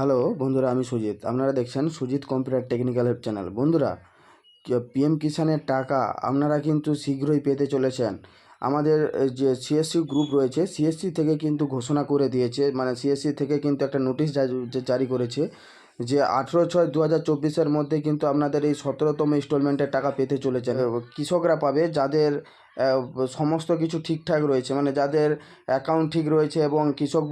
Hello, বন্ধুরা, আমি সুজিত। আপনারা দেখছেন Sujit computer technical help channel. বন্ধুরা পিএম কিষানের টাকা আপনারা কিন্তু শীঘ্রই পেতে চলেছেন। আমাদের যে সিএসসি গ্রুপ রয়েছে সিএসসি থেকে কিন্তু ঘোষণা করে দিয়েছে। মানে সিএসসি থেকে কিন্তু একটা নোটিশ জারি করেছে। যে আঠেরো ছয় দু হাজার চব্বিশের মধ্যে কিন্তু আপনাদের এই সতেরোতম ইনস্টলমেন্টের টাকা পেতে চলেছেন। কৃষকরা পাবে যাদের সমস্ত কিছু ঠিকঠাক রয়েছে মানে যাদের অ্যাকাউন্ট ঠিক রয়েছে এবং কৃষক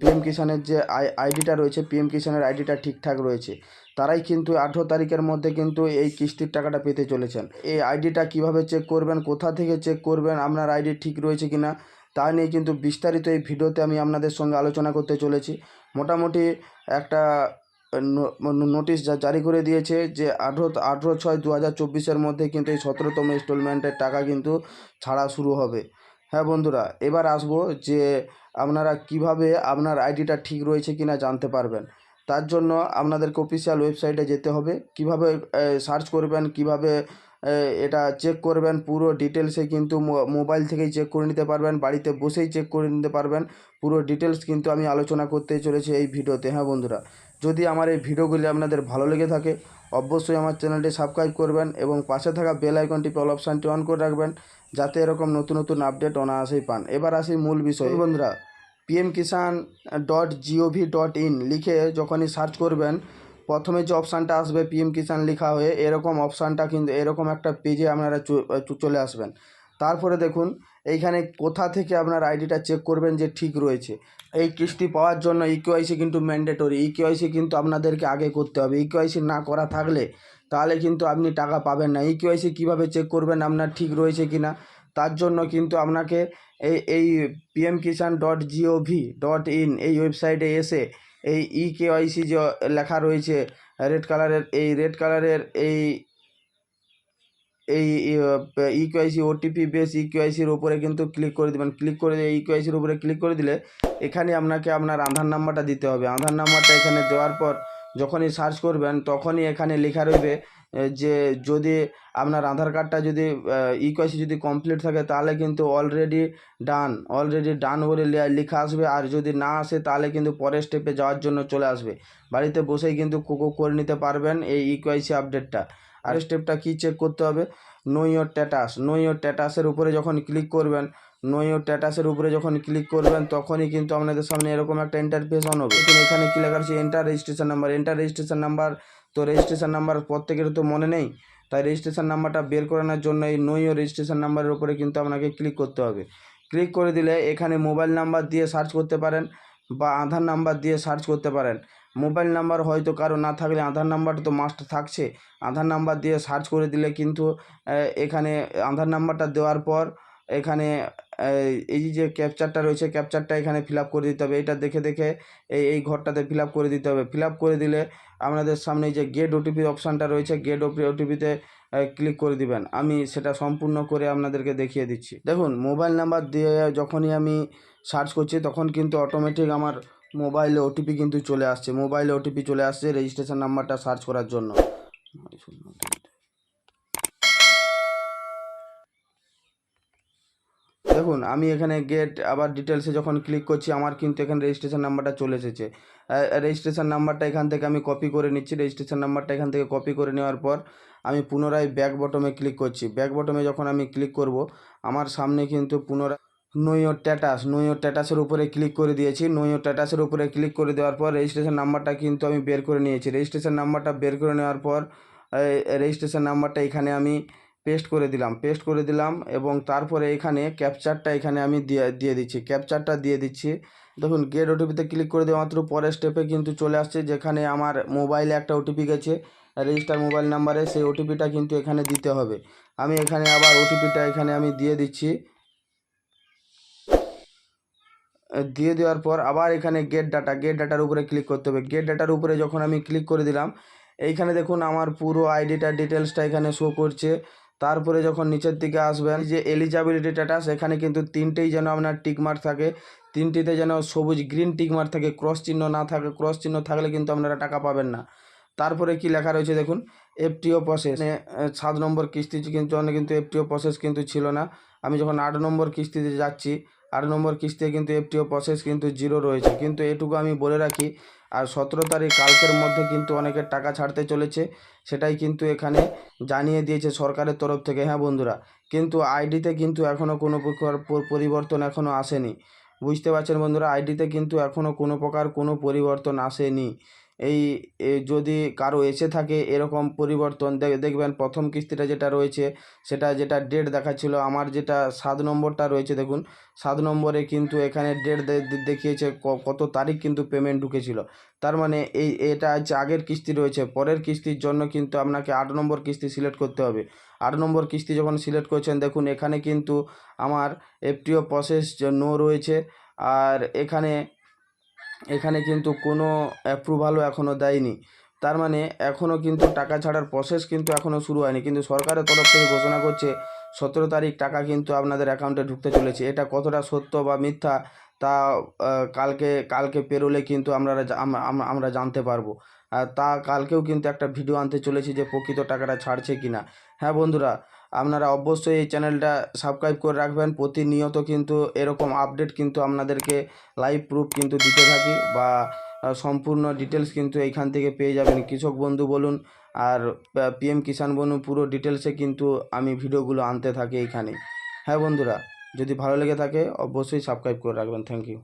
পিএম কিষানের যে আই আইডিটা রয়েছে পিএম কিষানের আইডিটা ঠিকঠাক রয়েছে তারাই কিন্তু আঠেরো তারিখের মধ্যে কিন্তু এই কিস্তির টাকাটা পেতে চলেছেন। এই আইডিটা কীভাবে চেক করবেন কোথা থেকে চেক করবেন আপনার আইডি ঠিক রয়েছে কি না তা নিয়ে কিন্তু বিস্তারিত এই ভিডিওতে আমি আপনাদের সঙ্গে আলোচনা করতে চলেছি। মোটামুটি একটা নোটিশ যা- জারি করে দিয়েছে যে আঠেরো আঠেরো ছয় দু হাজার চব্বিশের মধ্যে কিন্তু এই সতেরোতম ইনস্টলমেন্টের টাকা কিন্তু ছাড়া শুরু হবে। হ্যাঁ বন্ধুরা, এবার আসব যে আপনারা কীভাবে আপনার আইডিটা ঠিক রয়েছে কিনা জানতে পারবেন। তার জন্য আপনাদেরকে অফিসিয়াল ওয়েবসাইটে যেতে হবে। কীভাবে সার্চ করবেন, কীভাবে এটা চেক করবেন, পুরো ডিটেলসে কিন্তু মোবাইল থেকেই চেক করে নিতে পারবেন, বাড়িতে বসেই চেক করে নিতে পারবেন। পুরো ডিটেলস কিন্তু আমি আলোচনা করতে চলেছি এই ভিডিওতে হ্যাঁ বন্ধুরা যদি আমার এই ভিডিওগুলি আপনাদের ভালো লেগে থাকে অবশ্যই আমার চ্যানেলটি সাবস্ক্রাইব করবেন এবং পাশে থাকা বেল আইকনটি অল অপশানটি অন করে রাখবেন যাতে এরকম নতুন নতুন আপডেট অনায়াসেই পান। এবার আসি মূল বিষয়। বন্ধুরা PM Kisan dot GOV dot in লিখে যখনই সার্চ করবেন প্রথমে যে অপশানটা আসবে পিএম কিষান লেখা হয়ে এরকম অপশানটা কিন্তু এরকম একটা পেজে আপনারা চলে আসবেন। তারপরে দেখুন এইখানে কোথা থেকে আপনার আইডিটা চেক করবেন যে ঠিক রয়েছে। এই কিস্তি পাওয়ার জন্য ইকিউআইসি কিন্তু ম্যান্ডেটরি ইকিউআইসি কিন্তু আপনাদেরকে আগে করতে হবে। ইকিউআইসি না করা থাকলে তাহলে কিন্তু আপনি টাকা পাবেন না। ইকিউআইসি কীভাবে চেক করবেন আপনার ঠিক রয়েছে কি না তার জন্য কিন্তু আপনাকে এই এই PM Kisan dot GOV dot in এই ওয়েবসাইটে এসে এই ই কেওয়াইসি যে লেখা রয়েছে রেড কালারের এই রেড কালারের এই এই E KYC OTP base E কেওয়াইসির উপরে কিন্তু ক্লিক করে দেবেন। ক্লিক করে ই কেওয়াইসির উপরে ক্লিক করে দিলে এখানে আপনাকে আপনার আধার নাম্বারটা দিতে হবে। আধার নাম্বারটা এখানে দেওয়ার পর যখনই সার্চ করবেন, তখনই এখানে লেখা রইবে যে যদি আপনার আধার কার্ডটা যদি ই কেওয়াইসি যদি কমপ্লিট থাকে, তাহলে কিন্তু অলরেডি ডান অলরেডি ডান বলে লেখা আসবে। আর যদি না আসে, তাহলে কিন্তু পরের স্টেপে যাওয়ার জন্য চলে আসবে। বাড়িতে বসেই কিন্তু করে নিতে পারবেন এই ইকোয়াইসি আপডেটটা আর স্টেপটা কি চেক করতে হবে? Know your status know your স্ট্যাটাসের উপরে যখন ক্লিক করবেন নো ইয়োর স্ট্যাটাসের উপরে যখন ক্লিক করবেন, তখনই কিন্তু আপনাদের সামনে এরকম একটা ইন্টারফেস অন হবে। কিন্তু এখানে কি লেখা আছে enter registration number enter registration number তো রেজিস্ট্রেশন নাম্বার প্রত্যেকের তো মনে নেই। তাই রেজিস্ট্রেশন নাম্বারটা বের করানোর জন্য এই নো ইয়োর রেজিস্ট্রেশন নাম্বারের উপরে কিন্তু আপনাকে ক্লিক করতে হবে। ক্লিক করে দিলে এখানে মোবাইল নাম্বার দিয়ে সার্চ করতে পারেন বা আধার নাম্বার দিয়ে সার্চ করতে পারেন। মোবাইল নাম্বার হয়তো কারও না থাকলে আধার নাম্বার তো মাস্ট থাকছে। আধার নাম্বার দিয়ে সার্চ করে দিলে কিন্তু এখানে আধার নাম্বারটা দেওয়ার পর এখানে এই যে ক্যাপচারটা রয়েছে ক্যাপচারটা এখানে ফিল করে দিতে হবে। এটা দেখে দেখে এই এই ঘরটাতে ফিল করে দিতে হবে। ফিল করে দিলে আপনাদের সামনে যে গেট ওটিপি অপশানটা রয়েছে গেট ওটিপিতে ক্লিক করে দিবেন। আমি সেটা সম্পূর্ণ করে আপনাদেরকে দেখিয়ে দিচ্ছি। দেখুন, মোবাইল নাম্বার দিয়ে যখনই আমি সার্চ করছি, তখন কিন্তু অটোমেটিক আমার মোবাইলে ওটিপি কিন্তু চলে আসছে। মোবাইলে ওটিপি চলে আসছে রেজিস্ট্রেশন নাম্বারটা সার্চ করার জন্য। দেখুন, আমি এখানে গেট আবার ডিটেলসে যখন ক্লিক করছি, আমার কিন্তু এখানে রেজিস্ট্রেশন নাম্বারটা চলে এসেছে। রেজিস্ট্রেশন নাম্বারটা এখান থেকে আমি কপি করে নিচ্ছি। রেজিস্ট্রেশন নাম্বারটা এখান থেকে কপি করে নেওয়ার পর আমি পুনরায় ব্যাক বটমে ক্লিক করছি। ব্যাক বটমে যখন আমি ক্লিক করব, আমার সামনে কিন্তু পুনরায় নোইও ট্যাটাস নোইও ট্যাটাসের উপরে ক্লিক করে দিয়েছি। নোইও ট্যাটাসের উপরে ক্লিক করে দেওয়ার পর রেজিস্ট্রেশন নাম্বারটা কিন্তু আমি বের করে নিয়েছি। রেজিস্ট্রেশন নাম্বারটা বের করে নেওয়ার পর রেজিস্ট্রেশন নাম্বারটা এখানে আমি পেস্ট করে দিলাম। পেস্ট করে দিলাম এবং তারপরে এখানে ক্যাপচারটা এখানে আমি দিয়ে দিয়ে দিচ্ছি। ক্যাপচারটা দিয়ে দিচ্ছি। দেখুন গেট ওটিপিতে ক্লিক করে দেওয়া মাত্র পরের স্টেপে কিন্তু চলে আসছে, যেখানে আমার মোবাইলে একটা ওটিপি গেছে। রেজিস্টার মোবাইল নাম্বারে সেই ওটিপিটা কিন্তু এখানে দিতে হবে। আমি এখানে আবার ওটিপিটা এখানে আমি দিয়ে দিচ্ছি। দিয়ে দেওয়ার পর আবার এখানে গেট ডাটা গেট ডাটার উপরে ক্লিক করতে হবে। গেট ডাটার উপরে যখন আমি ক্লিক করে দিলাম, এইখানে দেখুন আমার পুরো আইডিটা ডিটেলসটা এখানে শো করছে। তারপরে যখন নিচের দিকে আসবেন যে এলিজিবিলিটি স্ট্যাটাস এখানে কিন্তু তিনটেই যেন আপনার টিকমার্ক থাকে। তিনটিতে যেন সবুজ গ্রিন টিকমার্ক থাকে ক্রস চিহ্ন না থাকে ক্রস চিহ্ন থাকলে কিন্তু আপনারা টাকা পাবেন না। তারপরে কি লেখা রয়েছে দেখুন? এফটিও প্রসেস সাত নম্বর কিস্তি কিন্তু কিন্তু এফটিও প্রসেস কিন্তু ছিল না। আমি যখন আট নম্বর কিস্তিতে যাচ্ছি আট নম্বর কিস্তিতে কিন্তু এফটিও প্রসেস কিন্তু জিরো রয়েছে। কিন্তু এটুকু আমি বলে রাখি, আর সতেরো তারিখ কালকের মধ্যে কিন্তু অনেকের টাকা ছাড়তে চলেছে, সেটাই কিন্তু এখানে জানিয়ে দিয়েছে সরকারের তরফ থেকে। হ্যাঁ বন্ধুরা, কিন্তু আইডিতে কিন্তু এখনও কোনো প্রকার পরিবর্তন এখনও আসেনি। বুঝতে পারছেন বন্ধুরা, আইডিতে কিন্তু এখনও কোনো প্রকার কোনো পরিবর্তন আসেনি। এই যদি কারও এসে থাকে এরকম পরিবর্তন দেখবেন প্রথম কিস্তিটা যেটা রয়েছে, সেটা যেটা ডেট দেখাচ্ছিল, আমার যেটা সাত নম্বরটা রয়েছে, দেখুন, সাত নম্বরে কিন্তু এখানে ডেট দেখিয়েছে কত তারিখ কিন্তু পেমেন্ট ঢুকেছিল। তার মানে এই, এটা হচ্ছে আগের কিস্তি রয়েছে, পরের কিস্তির জন্য কিন্তু আপনাকে আট নম্বর কিস্তি সিলেক্ট করতে হবে। আট নম্বর কিস্তি যখন সিলেক্ট করছেন, দেখুন, এখানে কিন্তু আমার এফটিও প্রসেস নো রয়েছে, আর এখানে এখানে কিন্তু কোনো অ্যাপ্রুভালও এখনও দেয়নি। তার মানে এখনও কিন্তু টাকা ছাড়ার প্রসেস কিন্তু এখনও শুরু হয়নি। কিন্তু সরকারের তরফ থেকে ঘোষণা করছে, সতেরো তারিখ টাকা কিন্তু আপনাদের অ্যাকাউন্টে ঢুকতে চলেছে। এটা কতটা সত্য বা মিথ্যা তা কালকে কালকে পেরোলে কিন্তু আমরা আমরা জানতে পারব। তা কালকেও কিন্তু একটা ভিডিও আনতে চলেছি যে প্রকৃত টাকাটা ছাড়ছে কি না হ্যাঁ বন্ধুরা আপনারা অবশ্যই এই চ্যানেলটা সাবস্ক্রাইব করে রাখবেন। প্রতিনিয়ত কিন্তু এরকম আপডেট কিন্তু আপনাদেরকে লাইভ প্রুফ কিন্তু দিতে থাকি বা সম্পূর্ণ ডিটেলস কিন্তু এইখান থেকে পেয়ে যাবেন। কৃষক বন্ধু বলুন আর পিএম কিষাণ বলুন পুরো ডিটেলসে কিন্তু আমি ভিডিওগুলো আনতে থাকি এইখানে। হ্যাঁ বন্ধুরা, যদি ভালো লেগে থাকে অবশ্যই সাবস্ক্রাইব করে রাখবেন। Thank you